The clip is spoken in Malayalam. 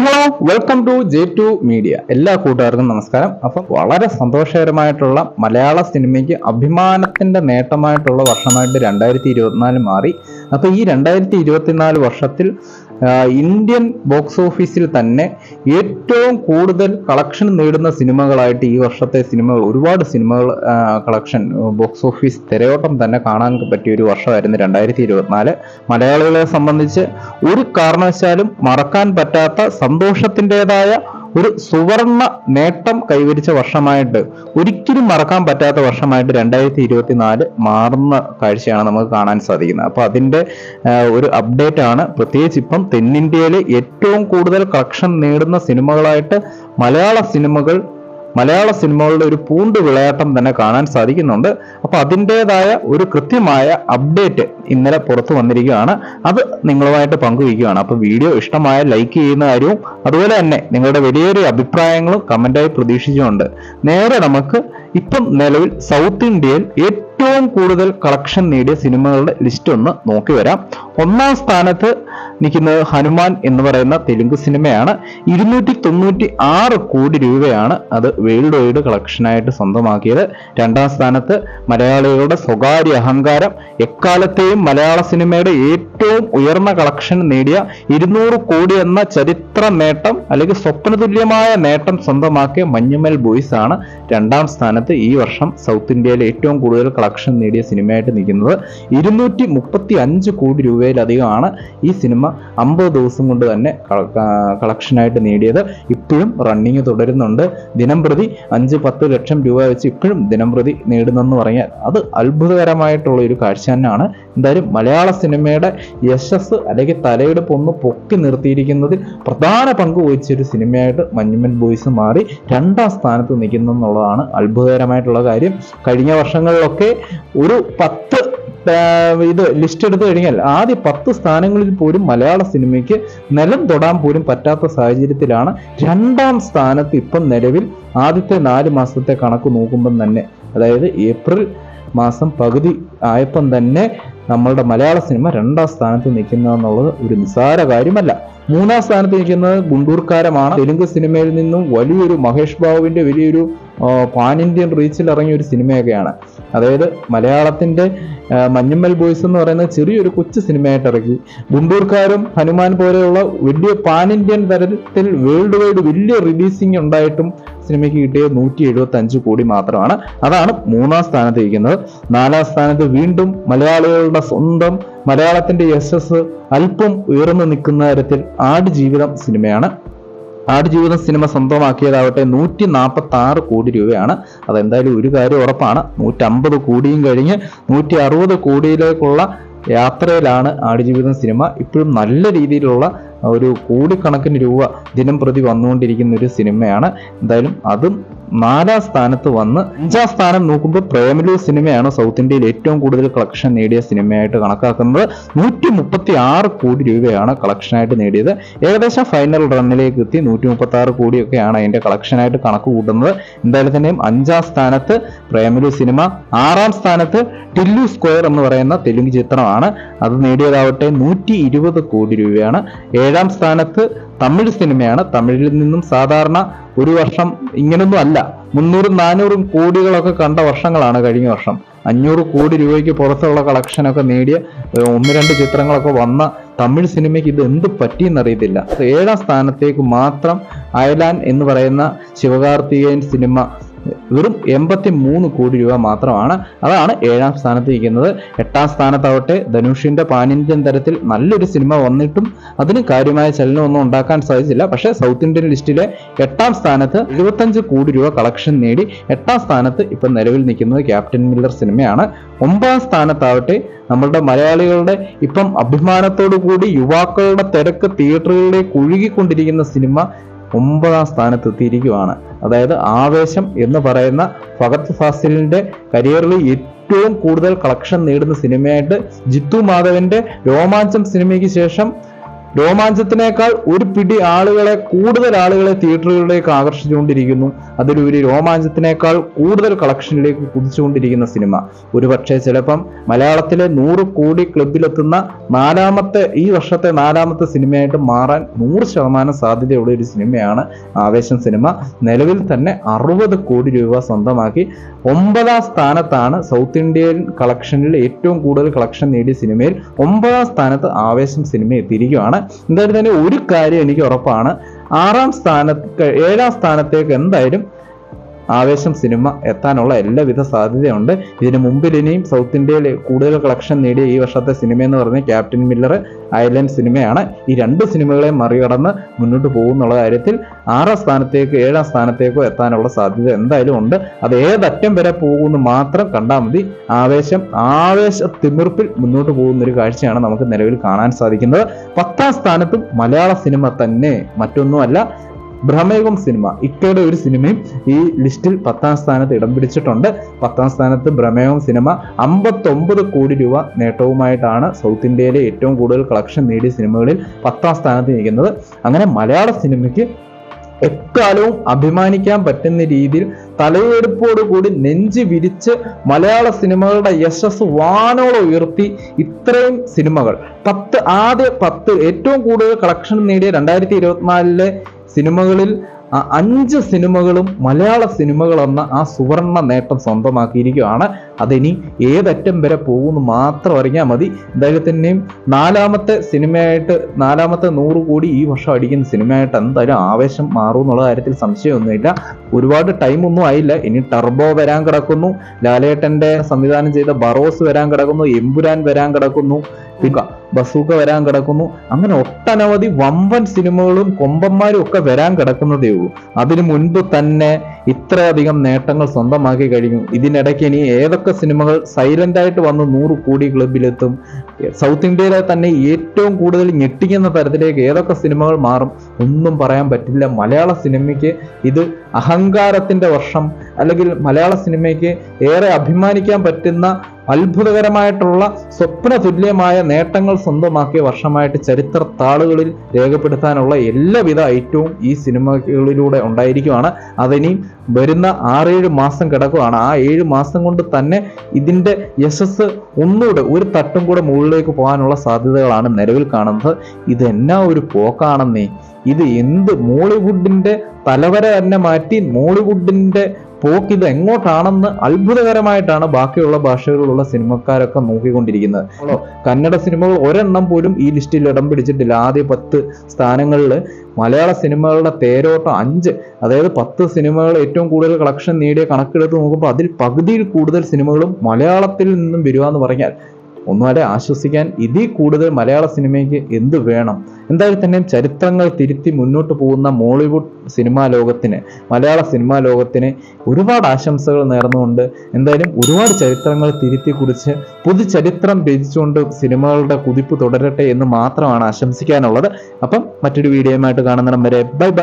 Hello welcome to J two media. എല്ലാ കൂട്ടുകാർക്കും നമസ്കാരം. അപ്പം വളരെ സന്തോഷകരമായിട്ടുള്ള മലയാള സിനിമയ്ക്ക് അഭിമാനത്തിന്റെ നേട്ടമായിട്ടുള്ള വർഷമായിട്ട് രണ്ടായിരത്തി ഇരുപത്തിനാല് മാറി. അപ്പൊ ഈ രണ്ടായിരത്തി ഇരുപത്തിനാല് വർഷത്തിൽ ഇന്ത്യൻ ബോക്സ് ഓഫീസിൽ തന്നെ ഏറ്റവും കൂടുതൽ കളക്ഷൻ നേടുന്ന സിനിമകളായിട്ട് ഈ വർഷത്തെ സിനിമകൾ ഒരുപാട് സിനിമകൾ കളക്ഷൻ ബോക്സ് ഓഫീസ് തിരയോട്ടം തന്നെ കാണാൻ പറ്റിയ ഒരു വർഷമായിരുന്നു രണ്ടായിരത്തി ഇരുപത്തിനാല് മലയാളികളെ സംബന്ധിച്ച് ഒരു കാരണവശാലും മറക്കാൻ പറ്റാത്ത സന്തോഷത്തിന്റെതായ ഒരു സുവർണ നേട്ടം കൈവരിച്ച വർഷമായിട്ട് ഒരിക്കലും മറക്കാൻ പറ്റാത്ത വർഷമായിട്ട് രണ്ടായിരത്തി ഇരുപത്തി നാല് മാറുന്ന കാഴ്ചയാണ് നമുക്ക് കാണാൻ സാധിക്കുന്നത്. അപ്പൊ അതിന്റെ ഒരു അപ്ഡേറ്റ് ആണ്. പ്രത്യേകിച്ച് ഇപ്പം തെന്നിന്ത്യയിലെ ഏറ്റവും കൂടുതൽ കളക്ഷൻ നേടുന്ന സിനിമകളായിട്ട് മലയാള സിനിമകൾ മലയാള സിനിമകളുടെ ഒരു പൂണ്ട് വിളയാട്ടം തന്നെ കാണാൻ സാധിക്കുന്നുണ്ട്. അപ്പൊ അതിന്റെതായ ഒരു കൃത്യമായ അപ്ഡേറ്റ് ഇന്നലെ പുറത്തു വന്നിരിക്കുകയാണ്. അത് നിങ്ങളുമായിട്ട് പങ്കുവയ്ക്കുകയാണ്. അപ്പൊ വീഡിയോ ഇഷ്ടമായ ലൈക്ക് ചെയ്യുന്ന കാര്യവും അതുപോലെ തന്നെ നിങ്ങളുടെ വലിയൊരു അഭിപ്രായങ്ങളും കമന്റായി പ്രതീക്ഷിച്ചുകൊണ്ട് നേരെ നമുക്ക് ഇപ്പം നിലവിൽ സൗത്ത് ഇന്ത്യയിൽ ഏറ്റവും കൂടുതൽ കളക്ഷൻ നേടിയ സിനിമകളുടെ ലിസ്റ്റ് ഒന്ന് നോക്കി വരാം. ഒന്നാം സ്ഥാനത്ത് നിൽക്കുന്നത് ഹനുമാൻ എന്ന് പറയുന്ന തെലുങ്ക് സിനിമയാണ്. ഇരുന്നൂറ്റി തൊണ്ണൂറ്റി ആറ് കോടി രൂപയാണ് അത് വേൾഡ് വൈഡ് കളക്ഷനായിട്ട് സ്വന്തമാക്കിയത്. രണ്ടാം സ്ഥാനത്ത് മലയാളികളുടെ സ്വകാര്യ അഹങ്കാരം. എക്കാലത്തെയും മലയാള സിനിമയുടെ ഏറ്റവും ഉയർന്ന കളക്ഷൻ നേടിയ ഇരുന്നൂറ് കോടി എന്ന ചരിത്ര നേട്ടം അല്ലെങ്കിൽ സ്വപ്നതുല്യമായ നേട്ടം സ്വന്തമാക്കിയ മഞ്ഞുമൽ ബോയ്സ് ആണ് രണ്ടാം സ്ഥാനത്ത് ഈ വർഷം സൗത്ത് ഇന്ത്യയിലെ ഏറ്റവും കൂടുതൽ കളക്ഷൻ നേടിയ സിനിമയായിട്ട് നിൽക്കുന്നത്. ഇരുന്നൂറ്റി മുപ്പത്തി അഞ്ച് കോടി രൂപയിലധികമാണ് ഈ സിനിമ അമ്പത് ദിവസം കൊണ്ട് തന്നെ കളക്ഷനായിട്ട് നേടിയത്. ഇപ്പോഴും റണ്ണിങ് തുടരുന്നുണ്ട്. ദിനം പ്രതി അഞ്ച് പത്ത് ലക്ഷം രൂപ വെച്ച് ഇപ്പോഴും ദിനം പ്രതി നേടുന്നെന്ന് പറഞ്ഞാൽ അത് അത്ഭുതകരമായിട്ടുള്ള ഒരു കാഴ്ച തന്നെയാണ്. എന്തായാലും മലയാള സിനിമയുടെ യശസ് അല്ലെങ്കിൽ തലയെടുപ്പ് ഒന്ന് പൊക്കി നിർത്തിയിരിക്കുന്നതിൽ പ്രധാന പങ്ക് വഹിച്ചൊരു സിനിമയായിട്ട് മഞ്ഞുമൻ ബോയ്സ് മാറി രണ്ടാം സ്ഥാനത്ത് നിൽക്കുന്നു എന്നുള്ളതാണ് അത്ഭുതകരമായിട്ടുള്ള കാര്യം. കഴിഞ്ഞ വർഷങ്ങളിലൊക്കെ ഒരു പത്ത് ഇത് ലിസ്റ്റ് എടുത്തു കഴിഞ്ഞാൽ ആദ്യ പത്ത് സ്ഥാനങ്ങളിൽ പോലും മലയാള സിനിമയ്ക്ക് നിലം തൊടാൻ പോലും പറ്റാത്ത സാഹചര്യത്തിലാണ് രണ്ടാം സ്ഥാനത്ത് ഇപ്പം നിലവിൽ ആദ്യത്തെ നാല് മാസത്തെ കണക്ക് നോക്കുമ്പം തന്നെ. അതായത് ഏപ്രിൽ മാസം പകുതി ആയപ്പം തന്നെ നമ്മളുടെ മലയാള സിനിമ രണ്ടാം സ്ഥാനത്ത് നിൽക്കുന്ന എന്നുള്ളത് ഒരു നിസ്സാര കാര്യമല്ല. മൂന്നാം സ്ഥാനത്ത് നിൽക്കുന്നത് ഗുണ്ടൂർക്കാരമാണ്. തെലുങ്ക് സിനിമയിൽ നിന്നും വലിയൊരു മഹേഷ് ബാബുവിന്റെ വലിയൊരു പാൻ ഇന്ത്യൻ റീച്ചിൽ ഇറങ്ങിയ ഒരു സിനിമയൊക്കെയാണ്. അതായത് മലയാളത്തിന്റെ മഞ്ഞുമ്മൽ ബോയ്സ് എന്ന് പറയുന്ന ചെറിയൊരു കൊച്ചു സിനിമയായിട്ട് ഇറക്കി ഗുണ്ടൂർക്കാരും ഹനുമാൻ പോലെയുള്ള വലിയ പാൻ ഇന്ത്യൻ തരത്തിൽ വേൾഡ് വൈഡ് വലിയ റിലീസിംഗ് ഉണ്ടായിട്ടും സിനിമയ്ക്ക് കിട്ടിയത് നൂറ്റി എഴുപത്തി അഞ്ച് കോടി മാത്രമാണ്. അതാണ് മൂന്നാം സ്ഥാനത്ത് ഇരിക്കുന്നത്. നാലാം സ്ഥാനത്ത് വീണ്ടും മലയാളികളുടെ സ്വന്തം മലയാളത്തിന്റെ യശസ് അല്പം ഉയർന്നു നിൽക്കുന്ന തരത്തിൽ ആടുജീവിതം സിനിമയാണ്. ആടുജീവിതം സിനിമ സ്വന്തമാക്കിയതാവട്ടെ നൂറ്റി നാൽപ്പത്തി ആറ് കോടി രൂപയാണ്. അതെന്തായാലും ഒരു കാര്യം ഉറപ്പാണ്. നൂറ്റമ്പത് കോടിയും കഴിഞ്ഞ് നൂറ്റി അറുപത് കോടിയിലേക്കുള്ള യാത്രയിലാണ് ആടുജീവിതം സിനിമ. ഇപ്പോഴും നല്ല രീതിയിലുള്ള ഒരു കോടിക്കണക്കിന് രൂപ ദിനം പ്രതി വന്നുകൊണ്ടിരിക്കുന്ന ഒരു സിനിമയാണ്. എന്തായാലും അതും നാലാം സ്ഥാനത്ത് വന്ന് അഞ്ചാം സ്ഥാനം നോക്കുമ്പോൾ പ്രേമലു സിനിമയാണ് സൗത്ത് ഇന്ത്യയിൽ ഏറ്റവും കൂടുതൽ കളക്ഷൻ നേടിയ സിനിമയായിട്ട് കണക്കാക്കുന്നത്. നൂറ്റി മുപ്പത്തി ആറ് കോടി രൂപയാണ് കളക്ഷനായിട്ട് നേടിയത്. ഏകദേശം ഫൈനൽ റണ്ണിലേക്ക് എത്തി. നൂറ്റി മുപ്പത്തി ആറ് കോടിയൊക്കെയാണ് അതിന്റെ കളക്ഷനായിട്ട് കണക്ക് കൂട്ടുന്നത്. എന്തായാലും തന്നെയും അഞ്ചാം സ്ഥാനത്ത് പ്രേമലു സിനിമ ആറാം സ്ഥാനത്ത് ടില്ലു സ്ക്വയർ എന്ന് പറയുന്ന തെലുങ്ക് ചിത്രമാണ്. അത് നേടിയതാവട്ടെ നൂറ്റി ഇരുപത് കോടി രൂപയാണ്. ഏഴാം സ്ഥാനത്ത് തമിഴ് സിനിമയാണ്. തമിഴിൽ നിന്നും സാധാരണ ഒരു വർഷം ഇങ്ങനൊന്നും അല്ല. മുന്നൂറും നാനൂറും കോടികളൊക്കെ കണ്ട വർഷങ്ങളാണ് കഴിഞ്ഞ വർഷം. അഞ്ഞൂറ് കോടി രൂപയ്ക്ക് പുറത്തുള്ള കളക്ഷനൊക്കെ നേടിയ ഒന്ന് രണ്ട് ചിത്രങ്ങളൊക്കെ വന്ന തമിഴ് സിനിമയ്ക്ക് ഇത് എന്ത് പറ്റിയെന്നറിയത്തില്ല ഏഴാം സ്ഥാനത്തേക്ക് മാത്രം അയലാൻ എന്ന് പറയുന്ന ശിവകാർത്തികേയൻ സിനിമ വെറും എൺപത്തി മൂന്ന് കോടി രൂപ മാത്രമാണ്. അതാണ് ഏഴാം സ്ഥാനത്ത് ഇരിക്കുന്നത് എട്ടാം സ്ഥാനത്താവട്ടെ ധനുഷിന്റെ പാനിന്ത്യൻ തരത്തിൽ നല്ലൊരു സിനിമ വന്നിട്ടും അതിന് കാര്യമായ ചലനമൊന്നും ഉണ്ടാക്കാൻ സാധിച്ചില്ല. പക്ഷേ സൗത്ത് ഇന്ത്യൻ ലിസ്റ്റിലെ എട്ടാം സ്ഥാനത്ത് എഴുപത്തഞ്ച് കോടി രൂപ കളക്ഷൻ നേടി എട്ടാം സ്ഥാനത്ത് ഇപ്പം നിലവിൽ നിൽക്കുന്നത് ക്യാപ്റ്റൻ മില്ലർ സിനിമയാണ്. ഒമ്പതാം സ്ഥാനത്താവട്ടെ നമ്മളുടെ മലയാളികളുടെ ഇപ്പം അഭിമാനത്തോടു കൂടി യുവാക്കളുടെ തിരക്ക് തിയേറ്ററുകളിലേക്ക് ഒഴുകിക്കൊണ്ടിരിക്കുന്ന സിനിമ ഒമ്പതാം സ്ഥാനത്ത് എത്തിയിരിക്കുകയാണ് അതായത് ആവേശം എന്ന് പറയുന്ന ഫഹദ് ഫാസിലിന്റെ കരിയറിൽ ഏറ്റവും കൂടുതൽ കളക്ഷൻ നേടുന്ന സിനിമയായിട്ട് ജിത്തു മാധവന്റെ രോമാഞ്ചം സിനിമയ്ക്ക് ശേഷം രോമാഞ്ചത്തിനേക്കാൾ ഒരു പിടി ആളുകളെ കൂടുതൽ ആളുകളെ തിയേറ്ററുകളിലേക്ക് ആകർഷിച്ചുകൊണ്ടിരിക്കുന്നു. അതിലൊരു രോമാഞ്ചത്തിനേക്കാൾ കൂടുതൽ കളക്ഷനിലേക്ക് കുതിച്ചുകൊണ്ടിരിക്കുന്ന സിനിമ. ഒരുപക്ഷെ ചിലപ്പം മലയാളത്തിലെ നൂറ് കോടി ക്ലബിലെത്തുന്ന നാലാമത്തെ ഈ വർഷത്തെ നാലാമത്തെ സിനിമയായിട്ട് മാറാൻ നൂറ് ശതമാനം സാധ്യതയുള്ള ഒരു സിനിമയാണ് ആവേശം സിനിമ. നിലവിൽ തന്നെ അറുപത് കോടി രൂപ സ്വന്തമാക്കി ഒമ്പതാം സ്ഥാനത്താണ് സൗത്ത് ഇന്ത്യൻ കളക്ഷനിൽ ഏറ്റവും കൂടുതൽ കളക്ഷൻ നേടിയ സിനിമയിൽ ഒമ്പതാം സ്ഥാനത്ത് ആവേശം സിനിമ എത്തിയിരിക്കുകയാണ്. എന്തായാലും തന്നെ ഒരു കാര്യം എനിക്ക് ഉറപ്പാണ്. ആറാം സ്ഥാനത്ത് ഏഴാം സ്ഥാനത്തേക്ക് എന്തായാലും ആവേശം സിനിമ എത്താനുള്ള എല്ലാവിധ സാധ്യതയുണ്ട്. ഇതിന് മുമ്പിൽ ഇനിയും സൗത്ത് ഇന്ത്യയിൽ കൂടുതൽ കളക്ഷൻ നേടിയ ഈ വർഷത്തെ സിനിമ എന്ന് പറഞ്ഞ ക്യാപ്റ്റൻ മില്ലർ ഐലൻഡ് സിനിമയാണ് ഈ രണ്ട് സിനിമകളെ മറികടന്ന് മുന്നോട്ട് പോകുന്നുള്ള കാര്യത്തിൽ ആറാം സ്ഥാനത്തേക്ക് ഏഴാം സ്ഥാനത്തേക്കോ എത്താനുള്ള സാധ്യത എന്തായാലും ഉണ്ട്. അത് ഏതറ്റം വരെ പോകുമെന്ന് മാത്രം കണ്ടാൽ മതി. ആവേശം ആവേശ തിമിർപ്പിൽ മുന്നോട്ട് പോകുന്ന ഒരു കാഴ്ചയാണ് നമുക്ക് നിലവിൽ കാണാൻ സാധിക്കുന്നത്. പത്താം സ്ഥാനത്തും മലയാള സിനിമ തന്നെ. മറ്റൊന്നുമല്ല. ഭ്രമയുഗം സിനിമ ഇക്കയുടെ ഒരു സിനിമയും ഈ ലിസ്റ്റിൽ പത്താം സ്ഥാനത്ത് ഇടം പിടിച്ചിട്ടുണ്ട്. പത്താം സ്ഥാനത്ത് ഭ്രമയുഗം സിനിമ അമ്പത്തൊമ്പത് കോടി രൂപ നേട്ടവുമായിട്ടാണ് സൗത്ത് ഇന്ത്യയിലെ ഏറ്റവും കൂടുതൽ കളക്ഷൻ നേടിയ സിനിമകളിൽ പത്താം സ്ഥാനത്ത് നിൽക്കുന്നത്. അങ്ങനെ മലയാള സിനിമയ്ക്ക് എക്കാലവും അഭിമാനിക്കാൻ പറ്റുന്ന രീതിയിൽ തലയെടുപ്പോടുകൂടി നെഞ്ച് വിരിച്ച് മലയാള സിനിമകളുടെ യശസ് വാനോളം ഉയർത്തി ഇത്രയും സിനിമകൾ. പത്ത് ആദ്യ പത്ത് ഏറ്റവും കൂടുതൽ കളക്ഷൻ നേടിയ രണ്ടായിരത്തി ഇരുപത്തിനാലിലെ സിനിമകളിൽ ആ അഞ്ച് സിനിമകളും മലയാള സിനിമകളെന്ന ആ സുവർണ നേട്ടം സ്വന്തമാക്കിയിരിക്കുകയാണ്. അതിനി ഏതറ്റം വരെ പോകുമെന്ന് മാത്രം അറിഞ്ഞാൽ മതി. അദ്ദേഹത്തിന്റെയും നാലാമത്തെ സിനിമയായിട്ട് നാലാമത്തെ നൂറ് കോടി ഈ വർഷം അടിക്കുന്ന സിനിമയായിട്ട് എന്തായാലും ആവേശം മാറും എന്നുള്ള കാര്യത്തിൽ സംശയമൊന്നുമില്ല. ഒരുപാട് ടൈമൊന്നും ആയില്ല. ഇനി ടർബോ വരാൻ കിടക്കുന്നു. ലാലേട്ടന്റെ സംവിധാനം ചെയ്ത ബറോസ് വരാൻ കിടക്കുന്നു. എമ്പുരാൻ വരാൻ കിടക്കുന്നു. ബസൂക്ക വരാൻ കിടക്കുന്നു. അങ്ങനെ ഒട്ടനവധി വമ്പൻ സിനിമകളും കൊമ്പന്മാരും ഒക്കെ വരാൻ കിടക്കുന്നതേ ഉള്ളൂ അതിനു മുൻപ് തന്നെ ഇത്രയധികം നേട്ടങ്ങൾ സ്വന്തമാക്കി കഴിഞ്ഞു. ഇതിനിടയ്ക്ക് ഇനി ഏതൊക്കെ സിനിമകൾ സൈലന്റ് ആയിട്ട് വന്ന് നൂറ് കോടി ക്ലബിലെത്തും സൗത്ത് ഇന്ത്യയിലെ തന്നെ ഏറ്റവും കൂടുതൽ ഞെട്ടിക്കുന്ന തരത്തിലേക്ക് ഏതൊക്കെ സിനിമകൾ മാറും ഒന്നും പറയാൻ പറ്റില്ല. മലയാള സിനിമയ്ക്ക് ഇത് അഹങ്കാരത്തിന്റെ വർഷം. അല്ലെങ്കിൽ മലയാള സിനിമയ്ക്ക് ഏറെ അഭിമാനിക്കാൻ പറ്റുന്ന അത്ഭുതകരമായിട്ടുള്ള സ്വപ്ന തുല്യമായ നേട്ടങ്ങൾ സ്വന്തമാക്കിയ വർഷമായിട്ട് ചരിത്ര താളുകളിൽ രേഖപ്പെടുത്താനുള്ള എല്ലാവിധ ഐറ്റവും ഈ സിനിമകളിലൂടെ ഉണ്ടായിരിക്കുവാണ്. അതിനി വരുന്ന ആറേഴ് മാസം കിടക്കുകയാണ് ആ ഏഴ് മാസം കൊണ്ട് തന്നെ ഇതിന്റെ യശസ് ഒന്നുകൂടെ ഒരു തട്ടും കൂടെ മുകളിലേക്ക് പോകാനുള്ള സാധ്യതകളാണ് നിലവിൽ കാണുന്നത്. ഇത് ഒരു പോക്കാണെന്നേ. ഇത് എന്ത് മോളിവുഡിന്റെ തലവരെ തന്നെ മാറ്റി മോളിവുഡിന്റെ പോക്ക് ഇത് എങ്ങോട്ടാണെന്ന് അത്ഭുതകരമായിട്ടാണ് ബാക്കിയുള്ള ഭാഷകളിലുള്ള സിനിമക്കാരൊക്കെ നോക്കിക്കൊണ്ടിരിക്കുന്നത്. കന്നഡ സിനിമകൾ ഒരെണ്ണം പോലും ഈ ലിസ്റ്റിൽ ഇടം പിടിച്ചിട്ടില്ല. ആദ്യ പത്ത് സ്ഥാനങ്ങളിൽ മലയാള സിനിമകളുടെ തേരോട്ടം അഞ്ച് അതായത് പത്ത് സിനിമകൾ ഏറ്റവും കൂടുതൽ കളക്ഷൻ നേടിയ കണക്കെടുത്ത് നോക്കുമ്പോൾ അതിൽ പകുതിയിൽ കൂടുതൽ സിനിമകളും മലയാളത്തിൽ നിന്നും വരിക എന്ന് പറഞ്ഞാൽ ഒന്നുമല്ല ആശ്വസിക്കാൻ ഇതിൽ കൂടുതൽ മലയാള സിനിമയ്ക്ക് എന്ത് വേണം? എന്തായാലും തന്നെ ചരിത്രങ്ങൾ തിരുത്തി മുന്നോട്ട് പോകുന്ന മോളിവുഡ് സിനിമാ ലോകത്തിന് മലയാള സിനിമാ ലോകത്തിന് ഒരുപാട് ആശംസകൾ നേർന്നുകൊണ്ട് എന്തായാലും ഒരുപാട് ചരിത്രങ്ങൾ തിരുത്തി കുറിച്ച് പുതുചരിത്രം രചിച്ചുകൊണ്ട് സിനിമകളുടെ കുതിപ്പ് തുടരട്ടെ എന്ന് മാത്രമാണ് ആശംസിക്കാനുള്ളത്. അപ്പം മറ്റൊരു വീഡിയോയുമായിട്ട് കാണുന്നിടം വരെ ബൈ ബൈ.